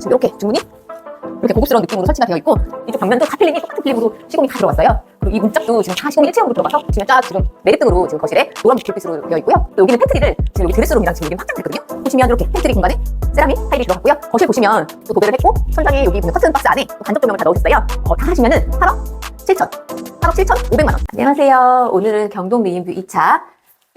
지금 이렇게 주문이 이렇게 고급스러운 느낌으로 설치가 되어 있고 이쪽 벽면도 다 필름이 똑같은 필름으로 시공이 다 들어갔어요. 그리고 이 문짝도 지금 다 시공이 일체형으로 들어가서 지금 쫙 지금 매립등으로 지금 거실에 노란 불빛으로 되어 있고요. 또 여기는 팬트리를 지금 여기 드레스룸이랑 지금 여기는 확장됐거든요. 보시면 이렇게 팬트리 공간에 세라믹 타일이 들어갔고요. 거실 보시면 또 도배를 했고 천장에 여기 보면 커튼 박스 안에 또 간접 조명을 다 넣으셨어요. 어, 다 하시면은 8억 7천, 8억 7천 5백만 원. 안녕하세요. 오늘은 경동 미인뷰 2차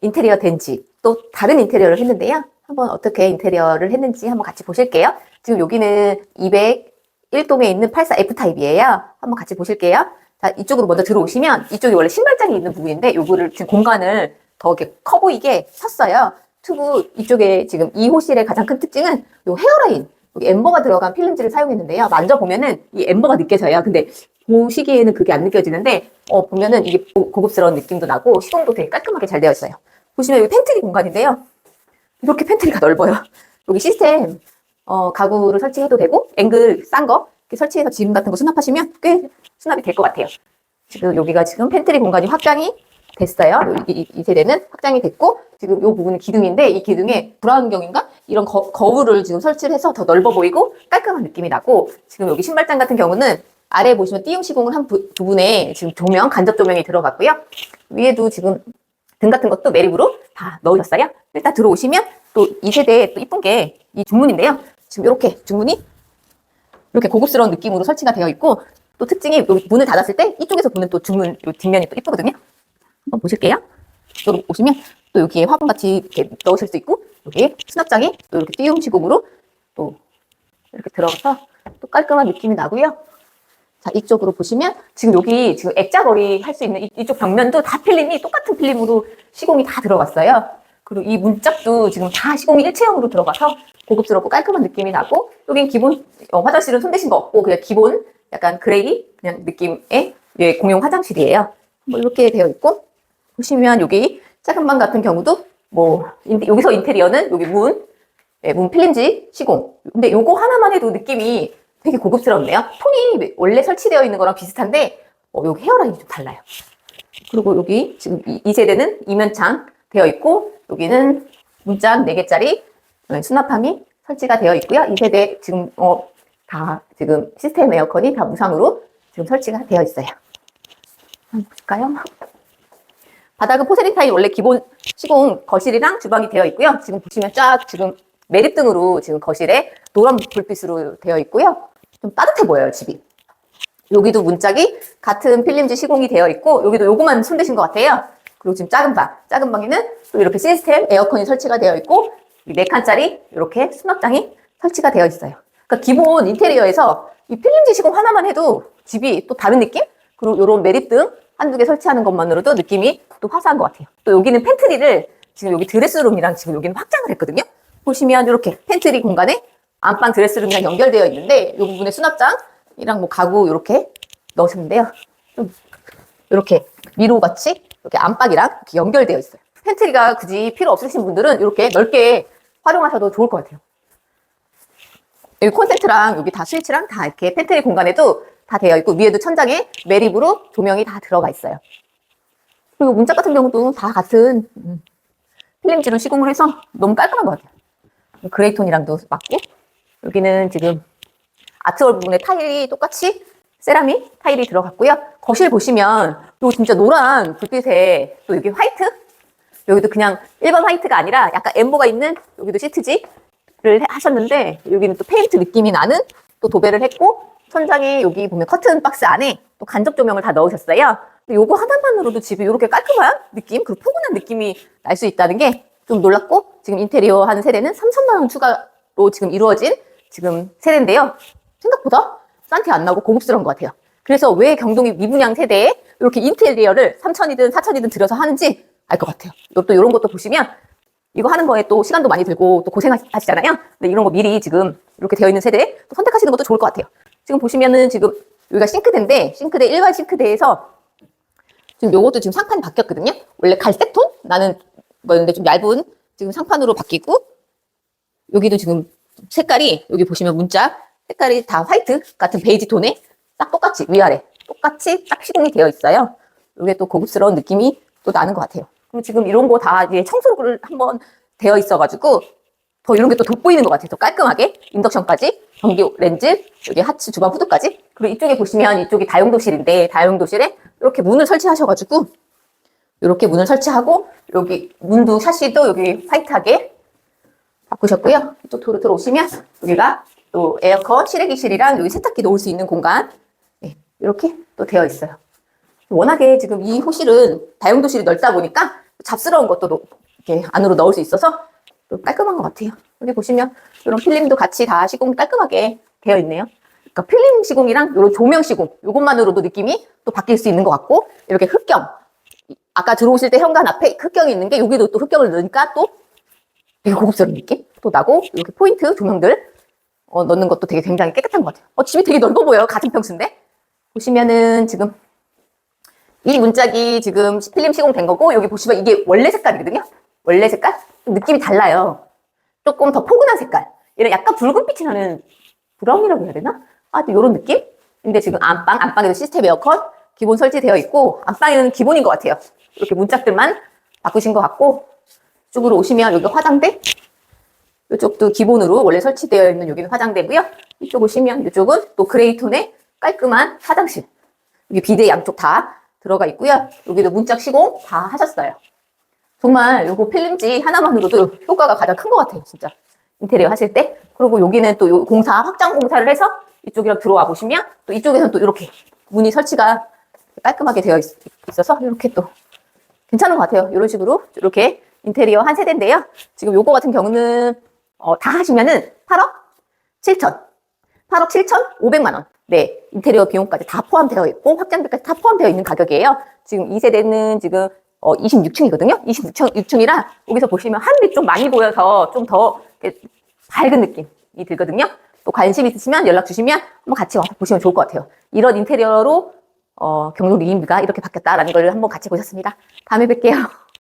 인테리어 덴지 또 다른 인테리어를 했는데요. 한번 어떻게 인테리어를 했는지 한번 같이 보실게요. 지금 여기는 201동에 있는 84F 타입이에요. 한번 같이 보실게요. 자, 이쪽으로 먼저 들어오시면 이쪽이 원래 신발장이 있는 부분인데 요거를 지금 공간을 더 이렇게 커 보이게 섰어요. 튜브 이쪽에 지금 이 호실의 가장 큰 특징은 요 헤어라인 여기 엠버가 들어간 필름지를 사용했는데요. 만져보면은 이 엠버가 느껴져요. 근데 보시기에는 그게 안 느껴지는데 어, 보면은 이게 고- 고급스러운 느낌도 나고 시공도 되게 깔끔하게 잘 되어 있어요. 보시면 여기 팬트리 공간인데요. 이렇게 팬트리가 넓어요. 여기 시스템 어, 가구를 설치해도 되고 앵글 싼 거 설치해서 지름 같은 거 수납하시면 꽤 수납이 될 것 같아요. 지금 여기가 지금 팬트리 공간이 확장이 됐어요. 이, 이- 이 세대는 확장이 됐고 지금 이 부분은 기둥인데 이 기둥에 브라운경인가 이런 거, 거울을 지금 설치를 해서 더 넓어 보이고 깔끔한 느낌이 나고 지금 여기 신발장 같은 경우는 아래 보시면 띄움 시공을 한 부, 부분에 지금 조명 간접 조명이 들어갔고요. 위에도 지금 등 같은 것도 매립으로 다 넣으셨어요. 일단 들어오시면 또 이 세대에 또 이쁜 게 이 중문인데요. 지금 이렇게 중문이 이렇게 고급스러운 느낌으로 설치가 되어 있고 또 특징이 요 문을 닫았을 때 이쪽에서 보는 또 중문 요 뒷면이 또 이쁘거든요. 한번 보실게요. 이쪽으로 오시면 또 여기에 화분같이 이렇게 넣으실 수 있고 여기에 수납장이 또 이렇게 띄움 시공으로 또 이렇게 들어가서 또 깔끔한 느낌이 나고요. 자, 이쪽으로 보시면 지금 여기 지금 액자거리 할 수 있는 이- 이쪽 벽면도 다 필름이 똑같은 필름으로 시공이 다 들어갔어요. 그리고 이 문짝도 지금 다 시공이 일체형으로 들어가서 고급스럽고 깔끔한 느낌이 나고 여긴 기본 어, 화장실은 손대신 거 없고 그냥 기본 약간 그레이 그냥 느낌의 예, 공용 화장실이에요. 뭐 이렇게 되어 있고 보시면 여기 작은 방 같은 경우도 뭐 인- 여기서 인테리어는 여기 문, 예, 문 필름지 시공. 근데 요거 하나만 해도 느낌이 되게 고급스럽네요. 톤이 원래 설치되어 있는 거랑 비슷한데 어, 여기 헤어라인이 좀 달라요. 그리고 여기 지금 이, 이 세대는 이면창 되어 있고 여기는 문짝 4개짜리 수납함이 설치가 되어 있고요. 이 세대 지금 어, 다 지금 시스템 에어컨이 다 무상으로 지금 설치가 되어 있어요. 한번 보실까요? 바닥은 포세린 타일 원래 기본 시공 거실이랑 주방이 되어 있고요. 지금 보시면 쫙 지금 매립등으로 지금 거실에 노란 불빛으로 되어 있고요. 좀 따뜻해 보여요, 집이. 여기도 문짝이 같은 필름지 시공이 되어 있고 여기도 요거만 손대신 것 같아요. 그리고 지금 작은 방, 작은 방에는 또 이렇게 시스템 에어컨이 설치가 되어 있고 이 네 칸짜리 이렇게 수납장이 설치가 되어 있어요. 그러니까 기본 인테리어에서 이 필름지 시공 하나만 해도 집이 또 다른 느낌? 그리고 이런 매립등 한두 개 설치하는 것만으로도 느낌이 또 화사한 것 같아요. 또 여기는 팬트리를 지금 여기 드레스룸이랑 지금 여기는 확장을 했거든요. 보시면 이렇게 팬트리 공간에 안방 드레스룸이랑 연결되어 있는데 이 부분에 수납장이랑 뭐 가구 이렇게 넣으시면 돼요. 좀 이렇게 위로 같이 이렇게 안방이랑 이렇게 연결되어 있어요. 팬트리가 굳이 필요 없으신 분들은 이렇게 넓게 활용하셔도 좋을 것 같아요. 여기 콘센트랑 여기 다 스위치랑 다 이렇게 팬트리 공간에도 다 되어 있고 위에도 천장에 매립으로 조명이 다 들어가 있어요. 그리고 문짝 같은 경우도 다 같은 음, 필름지로 시공을 해서 너무 깔끔한 것 같아요. 그레이톤이랑도 맞고 여기는 지금 아트월 부분에 타일이 똑같이 세라믹 타일이 들어갔고요. 거실 보시면 요 진짜 노란 불빛에 또 여기 화이트 여기도 그냥 일반 화이트가 아니라 약간 엠보가 있는 여기도 시트지를 해- 하셨는데 여기는 또 페인트 느낌이 나는 또 도배를 했고 천장에 여기 보면 커튼 박스 안에 또 간접 조명을 다 넣으셨어요. 요거 하나만으로도 집이 이렇게 깔끔한 느낌 그리고 포근한 느낌이 날 수 있다는 게 좀 놀랍고 지금 인테리어 하는 세대는 3천만 원 추가로 지금 이루어진 지금 세대인데요. 생각보다 싼티 안 나고 고급스러운 것 같아요. 그래서 왜 경동이 미분양 세대에 이렇게 인테리어를 3천이든 4천이든 들여서 하는지 알 것 같아요. 또 이런 것도 보시면 이거 하는 거에 또 시간도 많이 들고 또 고생하시잖아요. 근데 이런 거 미리 지금 이렇게 되어 있는 세대 또 선택하시는 것도 좋을 것 같아요. 지금 보시면은 지금 여기가 싱크대인데 싱크대 일반 싱크대에서 지금 요것도 지금 상판이 바뀌었거든요. 원래 갈색 톤 나는 뭐였는데 좀 얇은 지금 상판으로 바뀌고 여기도 지금 색깔이 여기 보시면 문자 색깔이 다 화이트 같은 베이지 톤에 딱 똑같이 위아래 똑같이 딱 시공이 되어 있어요. 이게 또 고급스러운 느낌이 또 나는 것 같아요. 그리고 지금 이런 거 다 이제 청소를 한번 되어 있어가지고 더 이런 게 또 돋보이는 것 같아요. 더 깔끔하게 인덕션까지 전기 렌즈, 여기 하츠 주방 후드까지. 그리고 이쪽에 보시면 이쪽이 다용도실인데 다용도실에 이렇게 문을 설치하셔가지고 이렇게 문을 설치하고 여기 문도 샤시도 여기 화이트하게 바꾸셨고요. 이쪽 도로 들어오시면 여기가 또 에어컨 실외기실이랑 여기 세탁기 놓을 수 있는 공간 네, 이렇게 또 되어 있어요. 워낙에 지금 이 호실은 다용도실이 넓다 보니까 잡스러운 것도 놓- 이렇게 안으로 넣을 수 있어서 또 깔끔한 것 같아요. 여기 보시면 이런 필름도 같이 다 시공이 깔끔하게 되어 있네요. 그러니까 필름 시공이랑 이런 조명 시공 이것만으로도 느낌이 또 바뀔 수 있는 것 같고 이렇게 흑경 아까 들어오실 때 현관 앞에 흑경이 있는 게 여기도 또 흑경을 넣으니까 또 되게 고급스러운 느낌 또 나고 이렇게 포인트 조명들 어, 넣는 것도 되게 굉장히 깨끗한 것 같아요. 어, 집이 되게 넓어 보여요. 같은 평수인데 보시면은 지금 이 문짝이 지금 필름 시공된 거고 여기 보시면 이게 원래 색깔이거든요. 원래 색깔 느낌이 달라요. 조금 더 포근한 색깔. 이런 약간 붉은빛이 나는 브라운이라고 해야 되나? 아, 또 이런 느낌? 근데 지금 안방, 안방에도 시스템 에어컨 기본 설치되어 있고 안방에는 기본인 것 같아요. 이렇게 문짝들만 바꾸신 것 같고 이쪽으로 오시면 여기 화장대 이쪽도 기본으로 원래 설치되어 있는 여기는 화장대고요. 이쪽 오시면 이쪽은 또 그레이 톤의 깔끔한 화장실. 여기 비대 양쪽 다 들어가 있고요. 여기도 문짝 시공 다 하셨어요. 정말 요거 필름지 하나만으로도 효과가 가장 큰 것 같아요, 진짜. 인테리어 하실 때. 그리고 여기는 또요 공사, 확장 공사를 해서 이쪽이랑 들어와 보시면 또 이쪽에서는 또 이렇게 문이 설치가 깔끔하게 되어 있, 있어서 이렇게 또 괜찮은 것 같아요. 이런 식으로 이렇게 인테리어 한 세대인데요. 지금 요거 같은 경우는 어, 다 하시면은 8억 7천, 8억 7천 5백만 원. 네, 인테리어 비용까지 다 포함되어 있고 확장비까지 다 포함되어 있는 가격이에요. 지금 이 세대는 지금 어, 26층이거든요. 26층, 6층이라 여기서 보시면 하늘이 좀 많이 보여서 좀 더 밝은 느낌이 들거든요. 또 관심 있으시면 연락 주시면 한번 같이 와서 보시면 좋을 것 같아요. 이런 인테리어로 어, 경로 리임비가 이렇게 바뀌었다라는 걸 한번 같이 보셨습니다. 다음에 뵐게요.